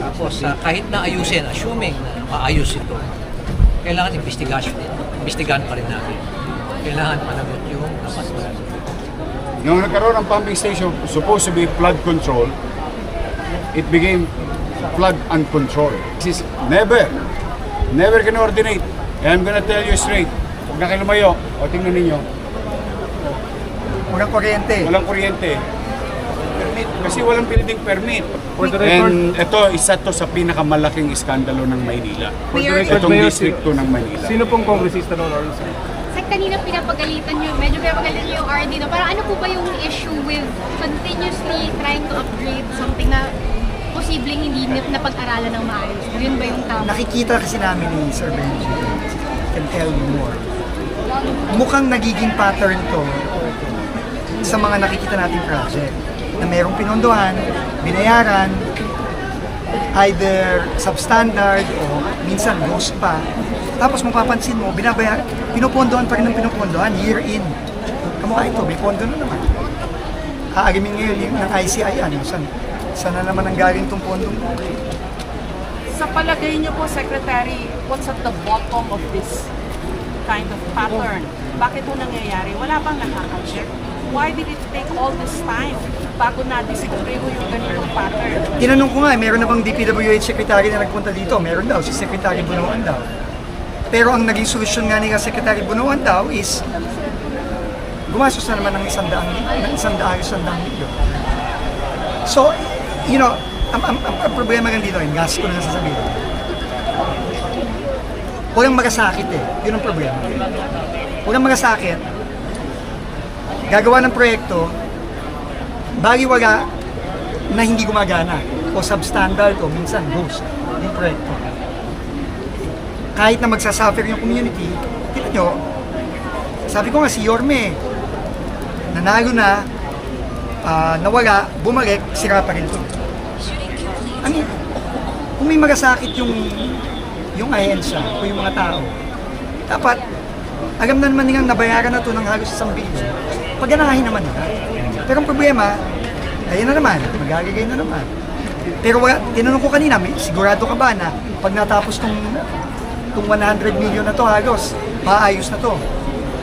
Tapos ah, kahit na ayusin, assuming na maayos ito, kailangan investigation din. Investigahan pa rin natin. Kailangan managot yung napasulan. Nung nagkaroon ng pumping station supposed to be flood control, it became flood uncontrolled. This is never, never can ordinate. And I'm gonna tell you straight, huwag na kayo lumayo, o tingnan ninyo, Walang kuryente. walang kuryente. Permit, kasi walang building permit. For the record, And ito, isa to sa pinakamalaking iskandalo ng Maynila. for the record, Itong Mayor, distrito ng Manila. Sino pong kongresista noon or Sa kanina pinapagalitan nyo, medyo pinapagalitan nyo yung RD, no? Parang ano po ba yung issue with continuously trying to upgrade something na posibleng hindi na napag-aralan ng maayos? Yun ba yung tama? Nakikita kasi namin ni Sir Benji, can tell you more. Mukhang nagiging pattern to sa mga nakikita nating project na merong pinondohan, binayaran, either substandard o minsan ghost pa. Tapos mapapansin mo, binabayar, pinupondohan pa rin ng pinupondohan year in. Kamukha ito, may pondo na naman. Aagamin ngayon yung ng ICI, ano, saan, saan na naman ang galing itong pondong Sa palagay niyo po, Secretary, what's at the bottom of this kind of pattern? Bakit po nangyayari? Wala bang nakaka-check? Why did it take all this time bago na-discover yung ganitong pattern? Tinanong ko nga, eh, meron na bang DPWH secretary na nagpunta dito? Meron daw, si Secretary Bunuan daw. Pero ang naging solusyon nga ni Secretary Bunuan daw is gumastos na naman ng isang daang, ng isang daang, isang daang milyon. So, you know, ang, ang, ang, ang problema lang dito, yung gas ko na nasasabihin. Walang magasakit eh. Yun ang problema. Walang magasakit. Gagawa ng proyekto, baliwala na hindi gumagana o substandard o minsan ghost yung proyekto. Kahit na magsasuffer yung community, tignan nyo, sabi ko nga si Yorme, nanalo na, ah, nawala, bumalik, sira pa rin ito. Mean, kung may magasakit yung yung ahensya o yung mga tao, dapat alam na naman nilang nabayaran na to ng halos isang bilyon. Paganahin naman nila. Pero ang problema, ayun na naman, magagagay na naman. Pero wala, tinanong ko kanina, may, sigurado ka ba na pag natapos tong, tong 100 million na to halos, maayos na to.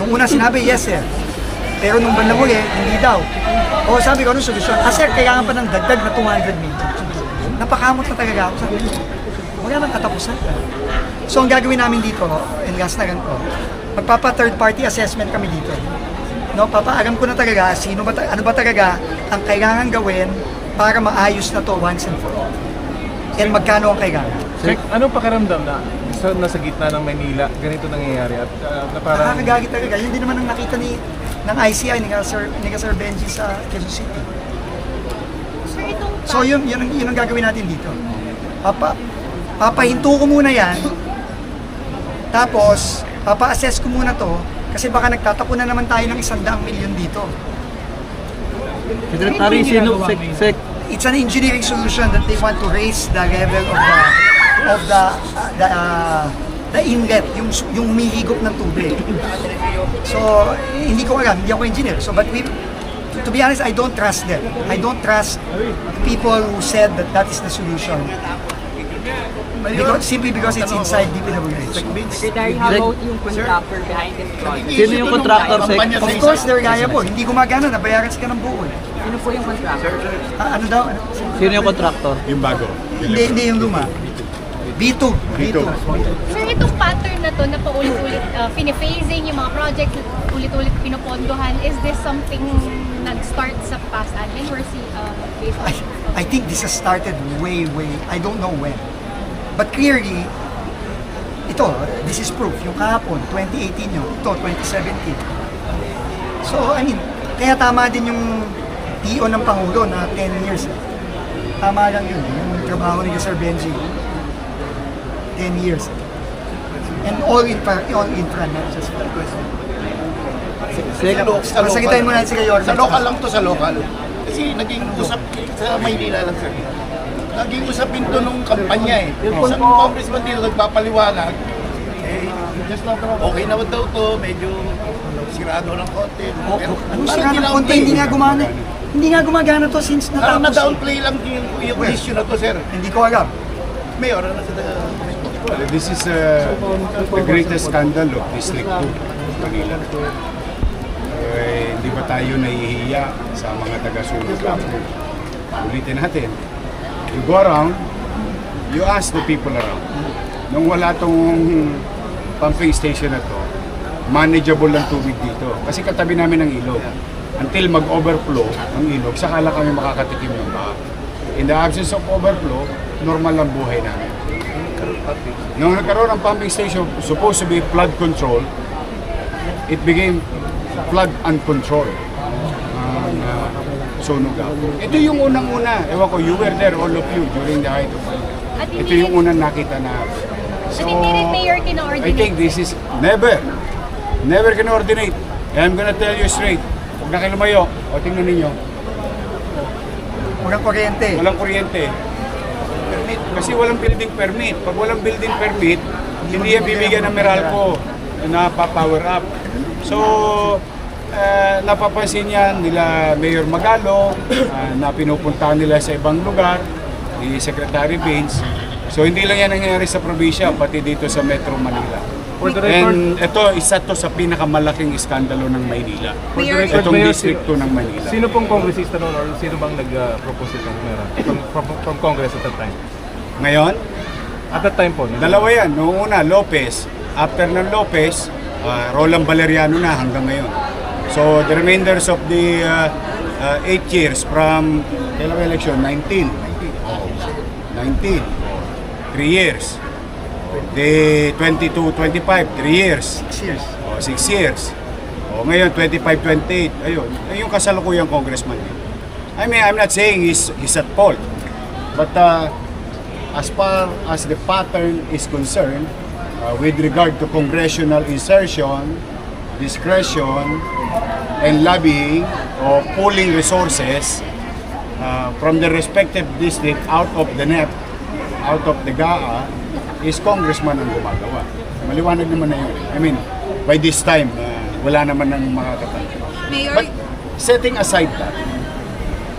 Nung una sinabi, yes sir. Pero nung bandang huli, hindi daw. O sabi ko, anong solusyon? Ah sir, kailangan pa ng dagdag na 200 million. Napakamot na talaga ako. Sabi ko, wala nang katapusan. So ang gagawin namin dito, and last na ko, magpapa third party assessment kami dito. No, papaalam ko na talaga sino ba ano ba talaga ang kailangan gawin para maayos na to once and for all. And magkano ang kailangan. Check, anong pakiramdam na sa, nasa gitna ng Maynila, ganito nangyayari at uh, na parang Nakakagagi talaga. Yun din naman ang nakita ni ng ICI ni Sir, ni Sir Benji sa Quezon City. So yun, yun, ang, yun ang gagawin natin dito. Papa, papahinto ko muna yan. Tapos, papa-assess ko muna to. Kasi baka nagtatapo na naman tayo ng isang daang milyon dito. Secretary, sino, sec, sec, It's an engineering solution that they want to raise the level of the of the uh, the, uh, the inlet, yung yung humihigop ng tubig. So, hindi ko alam, hindi ako engineer. So, but we to be honest, I don't trust them. I don't trust people who said that that is the solution. Because, simply because it's inside DPWH. Secretary, how about yung contractor behind this project? sino yung contractor, sec? Of course, they're reliable. Hindi gumagana, nabayaran sila ng buo. eh. Sino po yung contractor? Ah, ano daw? Sino yung contractor? Yung bago. Hindi, hindi yung luma. B2. B2. Sir, itong pattern na to na paulit-ulit uh, phasing yung mga projects ulit-ulit pinopondohan, is this something nag-start sa past admin or si uh, based on I, I think this has started way, way, I don't know when. But clearly, ito, this is proof. Yung kahapon, 2018 yun. Ito, 2017. So, I mean, kaya tama din yung TO ng Pangulo na 10 years. Tama lang yun. Yung trabaho ni Sir Benji. 10 years. And all infra, all infra, not just Sec, Masagitain mo natin si Kayor. Sa local lang to sa local. Kasi naging usap sa Maynila lang sir. Naging usapin to nung kampanya eh. Sa nung congressman dito nagpapaliwanag, eh, okay naman daw to, medyo sirado ng konti. Pero Anong parang sira ng konti? Hindi nga gumana. Hindi nga gumagana to since Parang natapos. na-downplay lang yung, yung issue na to sir. Hindi ko alam. Mayor, ano sa Well, this is uh, the greatest scandal of District 2, Manila. Eh, hindi ba tayo nahihiya sa mga taga-sunog ako? Ulitin natin. You go around, you ask the people around. Nung wala tong pumping station na to, manageable ang tubig dito. Kasi katabi namin ng ilog. Until mag-overflow ang ilog, saka lang kami makakatikim ng baha. In the absence of overflow, normal ang buhay namin. Nung nagkaroon ng pumping station supposed to be flood control, it became flood uncontrolled. Ako. Ito yung unang-una. Ewan ko, you were there, all of you, during the height of At Ito yung unang nakita na. at hindi rin mayor I kino-ordinate. think this is never, never can ordinate. And I'm gonna tell you straight, huwag na kayo lumayo. O tingnan ninyo, Walang kuryente. walang kuryente. Permit. Kasi walang building permit. Pag walang building permit, hindi yan bibigyan ng Meralco na pa-power up. So, eh, napapansin yan nila Mayor Magalo ah, na pinupuntahan nila sa ibang lugar, ni Secretary Baines. So, hindi lang yan nangyayari sa probinsya, pati dito sa Metro Manila. For the record, And ito, isa to sa pinakamalaking iskandalo ng Maynila. for the record, Itong Mayor, District 2 ng Manila. Sino pong kongresista noon or sino bang nag-propose itong meron? From, from, from Congress at that time? Ngayon, At that time po. Dalawa yan. Noong una, Lopez. After ng Lopez, uh, Roland Valeriano na hanggang ngayon. So, the remainders of the uh, uh, eight years from, kailan election? 19. 19. Three years. The 22, 25, three years. Six years. O, six years. O, ngayon, 25, 28. Ayun. Ay, yung kasalukuyang congressman yun. I mean, I'm not saying he's, he's at fault. But uh, as far as the pattern is concerned, uh, with regard to congressional insertion, discretion, and lobbying or pooling resources uh, from the respective district out of the net, out of the GAA, is congressman ang gumagawa. Maliwanag naman na yun. I mean, by this time, uh, wala naman nang makakatangka. Mayor, But setting aside that,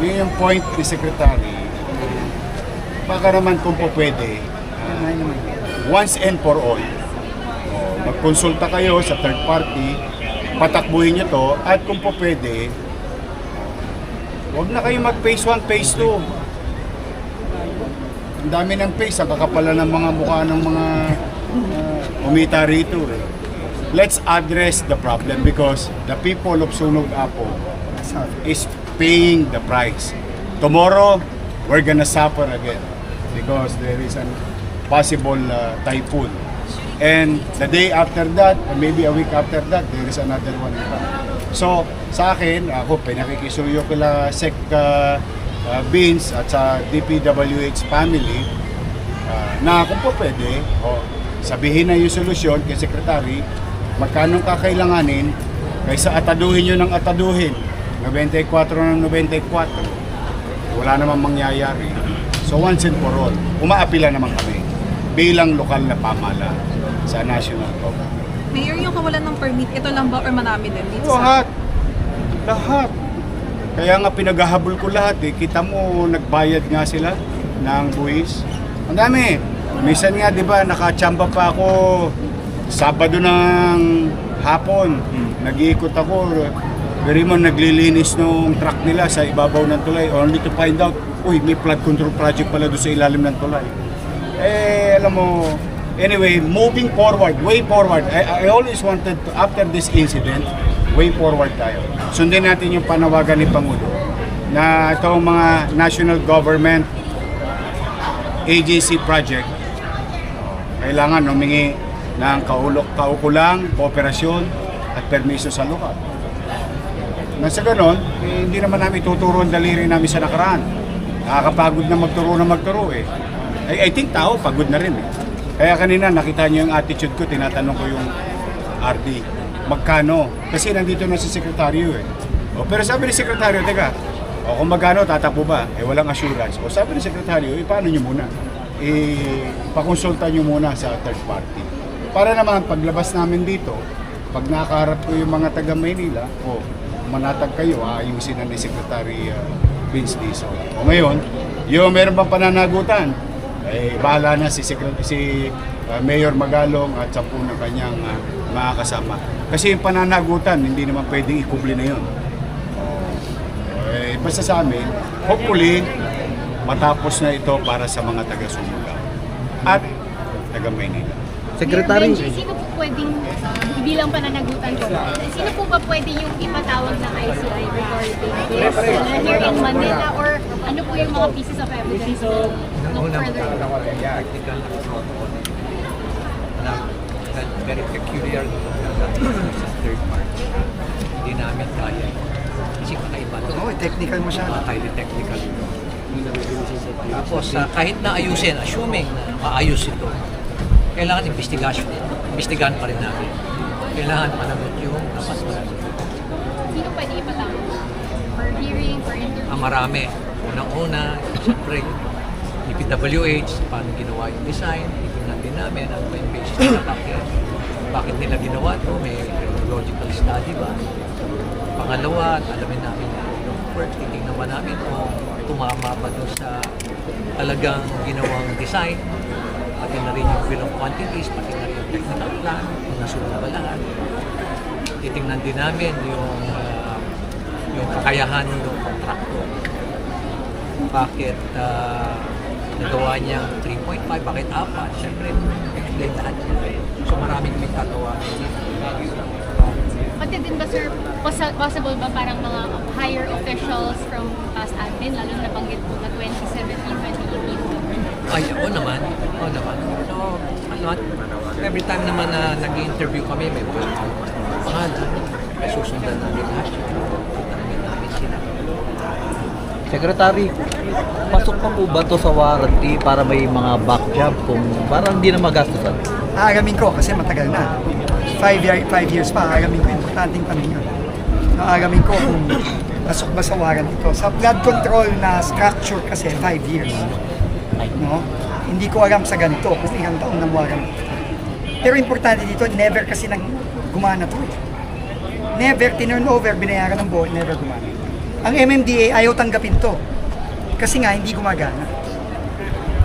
yun yung point ni Secretary, baka naman kung po pwede, ah, once and for all, magkonsulta kayo sa third party, patakbuhin nyo to, at kung po pwede, huwag na kayo mag phase 1, phase 2. Ang dami ng phase, ang kakapala ng mga mukha ng mga uh, umita rito. Eh. Let's address the problem because the people of Sunog Apo is paying the price. Tomorrow, we're gonna suffer again because there is a possible uh, typhoon. And the day after that, or maybe a week after that, there is another one. So, sa akin, ako, pinakikisuyo kila Sec uh, uh, Beans at sa DPWH family uh, na kung po pwede, o, sabihin na yung solusyon kay Secretary, magkano kakailanganin kaysa ataduhin nyo ng ataduhin. 94 ng 94. Wala namang mangyayari. So once and for all, umaapila naman kami bilang lokal na pamala sa national government. Mayor, yung kawalan ng permit, ito lang ba or marami din dito Lahat. Lahat. Kaya nga pinaghahabol ko lahat eh. Kita mo, nagbayad nga sila ng buwis. Ang dami. Minsan nga, di ba, nakachamba pa ako Sabado ng hapon. Nag-iikot ako. Pero mo, naglilinis nung truck nila sa ibabaw ng tulay only to find out, uy, may flood control project pala doon sa ilalim ng tulay. Eh, alam mo, anyway, moving forward, way forward. I, I always wanted to, after this incident, way forward tayo. Sundin natin yung panawagan ni Pangulo na itong mga national government agency project kailangan humingi ng kaulok, kaukulang, kooperasyon at permiso sa lokal. Nang sa ganon, eh, hindi naman namin tuturo ang daliri namin sa nakaraan. Nakakapagod na magturo na magturo eh. I, I think tao pagod na rin eh. Kaya kanina nakita niyo yung attitude ko, tinatanong ko yung RD, magkano? Kasi nandito na si sekretaryo eh. O, pero sabi ni sekretaryo, teka, o kung magkano, tatakbo ba? Eh walang assurance. O sabi ni sekretaryo, eh paano nyo muna? Eh, pakonsulta nyo muna sa third party. Para naman paglabas namin dito, pag nakaharap ko yung mga taga Maynila, o manatag kayo, aayusin na ni Secretary uh, Vince Dizon. O ngayon, yung meron pang pananagutan, Eh, bahala na si, Secret- si uh, Mayor Magalong at sa ng kanyang uh, mga kasama. Kasi yung pananagutan, hindi naman pwedeng ikubli na yun. Eh, basta sa amin, hopefully, matapos na ito para sa mga taga-Sumuga at taga-Maynila. Secretary, Benji, sino po pwedeng, bilang pananagutan ko, sino po ba pwede yung ipatawag ng ICI regarding this uh, here in Manila or ano po yung mga pieces of evidence na look Una, further? technical na protocol na na very peculiar sa third. Hindi namin kaya. Kasi kakaiba to. Oo, technical masyado. Mga highly technical ito. Tapos ah, kahit na ayusin, assuming na maayos ito, kailangan investigation. Investigahan pa rin namin. Kailangan managot yung dapat managot. Sino pwede ipatawag? For hearing, for interview? Ang marami. Unang-una, siyempre, DPWH, paano ginawa yung design, titignan din namin ano ba yung basis ng bakit. Bakit nila ginawa to may logical study ba? Pangalawa, alamin namin yung work, titignan ba namin kung tumama ba doon sa talagang ginawang design, pati na rin yung bill of quantities, pati na rin yung technical plan, kung nasunod ba lahat. Titingnan din namin yung ah, yung kakayahan ng kontraktor bakit uh, nagawa niya 3.5, bakit 4? Siyempre, explain lahat yan. So maraming may katawa. Pati din ba sir, poss- possible ba parang mga higher officials from past admin, lalo na nabanggit po na 2017, 2018? Ay, oo naman. Oo naman. So, ano, every time naman na nag-interview kami, may mga pangalan. Susundan namin lahat. Secretary, pasok pa po ba to sa warranty para may mga back job kung parang hindi na magastusan? Aagamin ko kasi matagal na. Five, year, five years pa, aagamin ko. Importanteng tanong yun. Aagamin ko kung pasok ba sa warranty ko. Sa flood control na structure kasi five years. No? Hindi ko alam sa ganito kung ilang taon ng warranty. Pero importante dito, never kasi nang gumana to. Never, tinurn over, binayaran ng board, never gumana. Ang MMDA ayaw tanggapin to. Kasi nga, hindi gumagana.